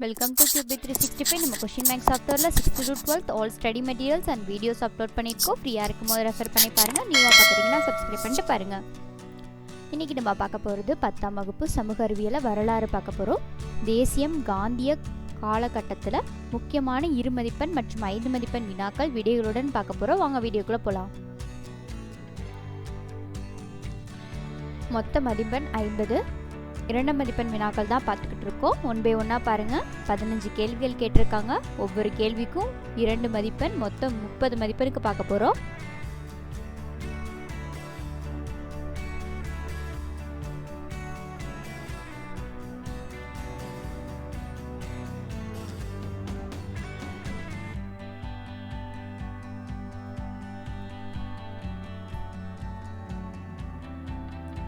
Welcome to டியூபி three sixty five நம்ம கொஷின் மேக்ஸ் சாஃப்ட்வேரில் sixth to twelfth all study materials and videos upload பண்ணியிருக்கோம். ஃப்ரீயாக இருக்கும் போது ரெஃபர் பண்ணி பாருங்கள் நியூவாக பார்க்குறீங்கன்னா சப்ஸ்கிரைப் பண்ணிட்டு பாருங்கள் இன்றைக்கி நம்ம பார்க்க போகிறது பத்தாம் வகுப்பு சமூக அறிவியலை வரலாறு பார்க்க போகிறோம் தேசியம் காந்திய காலகட்டத்தில் முக்கியமான இரு மதிப்பெண் மற்றும் ஐந்து மதிப்பெண் வினாக்கள் விடைகளுடன் பார்க்க போகிறோம் வாங்க வீடியோக்குள்ளே போகலாம் மொத்த மதிப்பெண் ஐம்பது இரண்டு மதிப்பெண் வினாக்கள் தான் பார்த்துக்கிட்டு இருக்கோம். ஒன் பை ஒன்னாக பாருங்கள் பதினஞ்சு கேள்விகள் கேட்டிருக்காங்க. ஒவ்வொரு கேள்விக்கும் இரண்டு மதிப்பெண் மொத்தம் முப்பது மதிப்பெண்ணுக்கு பார்க்க போகிறோம்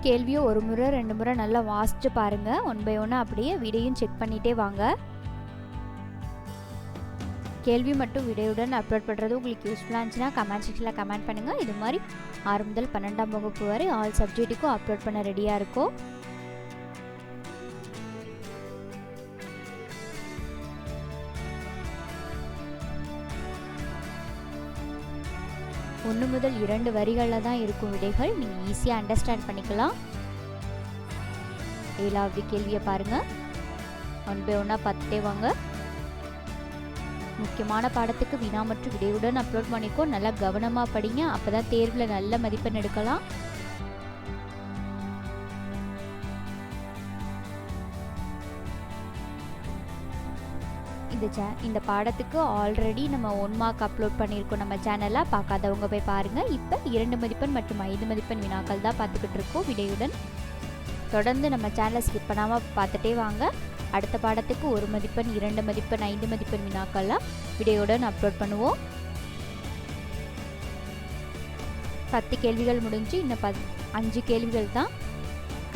கேள்வியை ஒரு முறை ரெண்டு முறை நல்லா வாசிச்சு பாருங்க. ஒன் பை ஒன்று அப்படியே விடையும் செக் பண்ணிட்டே வாங்க. கேள்வி மட்டும் விடையுடன் அப்லோட் பண்ணுறது உங்களுக்கு யூஸ்ஃபுல்லாக இருந்துச்சுன்னா கமெண்ட் செக்ஷனில் கமெண்ட் பண்ணுங்கள் இது மாதிரி ஆறு முதல் பன்னெண்டாம் வகுப்பு வரை ஆல் சப்ஜெக்ட்டுக்கும் அப்லோட் பண்ண ரெடியாக இருக்கும். ஒன்று முதல் இரண்டு வரிகளில் தான் இருக்கும் விடைகள். நீங்கள் ஈஸியாக அண்டர்ஸ்டாண்ட் பண்ணிக்கலாம். ஏழாவது கேள்வியை பாருங்கள் ஒன் பை ஒன்னாக பார்த்துட்டே வாங்க. முக்கியமான பாடத்துக்கு வினா மற்றும் விடையுடன் அப்லோட் பண்ணிக்கோ. நல்லா கவனமாக படிங்க. அப்போ தான் தேர்வில் நல்ல மதிப்பெண் எடுக்கலாம். இந்த சே இந்த பாடத்துக்கு ஆல்ரெடி நம்ம ஒன் மார்க் அப்லோட் பண்ணியிருக்கோம் நம்ம சேனலில் பார்க்காதவங்க போய் பாருங்கள் இப்போ இரண்டு மதிப்பெண் மற்றும் ஐந்து மதிப்பெண் வினாக்கள் தான் பார்த்துக்கிட்டு இருக்கோம் விடையுடன். தொடர்ந்து நம்ம சேனலை ஸ்கிப் பண்ணாமல் பார்த்துட்டே வாங்க. அடுத்த பாடத்துக்கு ஒரு மதிப்பெண் இரண்டு மதிப்பெண் ஐந்து மதிப்பெண் வினாக்கள்லாம் விடையுடன் அப்லோட் பண்ணுவோம். பத்து கேள்விகள் முடிஞ்சு இன்னும் பத் அஞ்சு கேள்விகள் தான்.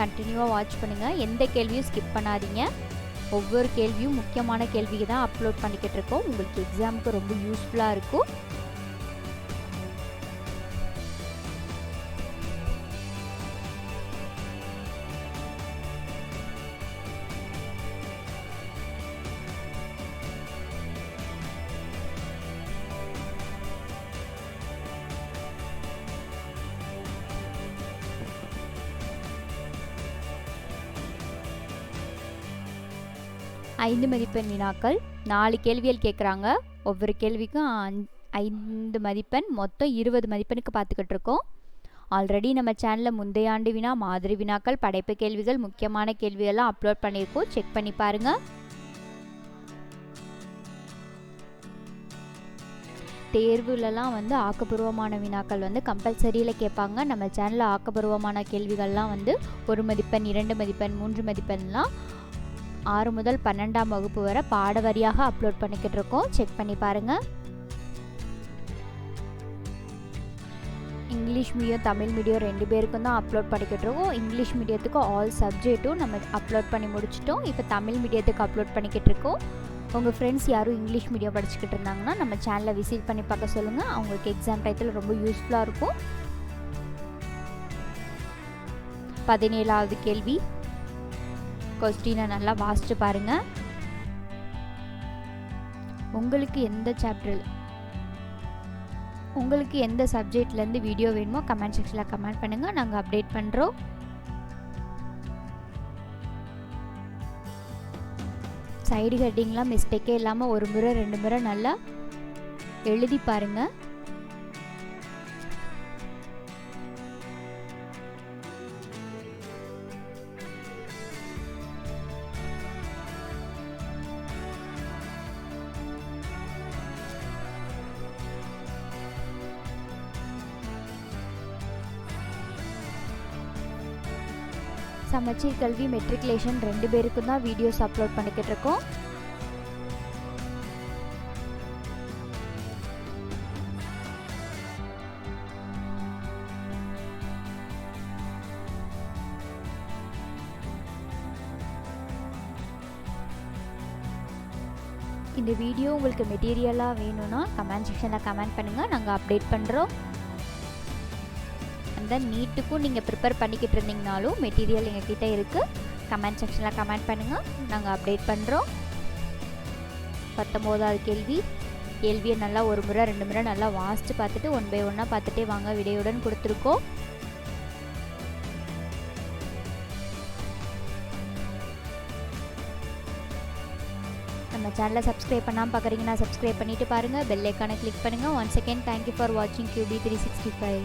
கண்டினியூவாக வாட்ச் பண்ணுங்கள் எந்த கேள்வியும் ஸ்கிப் பண்ணாதீங்க. ஒவ்வொரு கேள்வியும் முக்கியமான கேள்விக்கு தான் அப்லோட் பண்ணிக்கிட்டு இருக்கோம். உங்களுக்கு எக்ஸாமுக்கு ரொம்ப யூஸ்ஃபுல்லாக இருக்கும். ஐந்து மதிப்பெண் வினாக்கள். நாலு கேள்விகள் கேட்குறாங்க ஒவ்வொரு கேள்விக்கும் ஐந்து மதிப்பெண் மொத்தம் இருபது மதிப்பெண்ணுக்கு பார்த்துக்கிட்டு இருக்கோம். ஆல்ரெடி நம்ம சேனலில் முந்தைய ஆண்டு வினா மாதிரி வினாக்கள் படைப்பு கேள்விகள் முக்கியமான கேள்விகள்லாம் அப்லோட் பண்ணியிருக்கோம். செக் பண்ணி பாருங்கள் தேர்வுலலாம் வந்து ஆக்கப்பூர்வமான வினாக்கள் வந்து கம்பல்சரியில் கேட்பாங்க. நம்ம சேனலில் ஆக்கப்பூர்வமான கேள்விகள்லாம் வந்து ஒரு மதிப்பெண் இரண்டு மதிப்பெண் மூன்று மதிப்பெண்லாம் ஆறு முதல் பன்னெண்டாம் வகுப்பு வரை பாட வரியாக அப்லோட் பண்ணிக்கிட்டு இருக்கோம் செக் பண்ணி பாருங்கள் இங்கிலீஷ் மீடியம் தமிழ் மீடியம் ரெண்டு பேருக்கும் தான் அப்லோட் பண்ணிக்கிட்டு இருக்கோம் இங்கிலீஷ் மீடியத்துக்கு ஆல் சப்ஜெக்ட்டும் நம்ம அப்லோட் பண்ணி முடிச்சிட்டோம். இப்போ தமிழ் மீடியத்துக்கு அப்லோட் பண்ணிக்கிட்டு இருக்கோம் உங்கள் ஃப்ரெண்ட்ஸ் யாரும் இங்கிலீஷ் மீடியம் படிச்சுக்கிட்டு இருந்தாங்கன்னா நம்ம சேனலை விசிட் பண்ணி பார்க்க சொல்லுங்கள் அவங்களுக்கு எக்ஸாம் டயத்தில் ரொம்ப யூஸ்ஃபுல்லாக இருக்கும். பதினேழாவது கேள்வி. கொஸ்டினை நல்லா வாசிச்சு பாருங்க. உங்களுக்கு எந்த சாப்டர் உங்களுக்கு எந்த சப்ஜெக்ட்லேருந்து வீடியோ வேணுமோ கமெண்ட் செக்ஷனில் கமெண்ட் பண்ணுங்கள் நாங்கள் அப்டேட் பண்ணுறோம் சைடு ஹெட்டிங்லாம் மிஸ்டேக்கே இல்லாமல் ஒரு முறை ரெண்டு முறை நல்லா எழுதி பாருங்கள் சமச்சீர் கல்வி மெட்ரிகுலேஷன் ரெண்டு பேருக்கும் தான் வீடியோஸ் அப்லோட் பண்ணிக்கிட்டு இருக்கோம். இந்த வீடியோ உங்களுக்கு மெட்டீரியலாக வேணும்னா கமெண்ட் செக்ஷனில் கமெண்ட் பண்ணுங்கள் நாங்கள் அப்டேட் பண்ணுறோம் அந்த நீட்டுக்கும் நீங்கள் ப்ரிப்பேர் பண்ணிக்கிட்டு இருந்தீங்கனாலும் மெட்டீரியல் எங்ககிட்ட இருக்குது கமெண்ட் செக்ஷனில் கமெண்ட் பண்ணுங்கள் நாங்கள் அப்டேட் பண்ணுறோம் பத்தொம்போதாவது கேள்வி. கேள்வியை நல்லா ஒரு முறை ரெண்டு முறை நல்லா வாசித்து பார்த்துட்டு ஒன் பை ஒன்னாக பார்த்துட்டே வாங்க. விடையுடன் கொடுத்துருக்கோம். நம்ம சேனலை சப்ஸ்கிரைப் பண்ணாமல் பார்க்குறீங்கன்னா சப்ஸ்கிரைப் பண்ணிவிட்டு பாருங்கள் பெல் ஐக்கானை கிளிக் பண்ணுங்கள் one second thank you for வாட்சிங் Q B three sixty five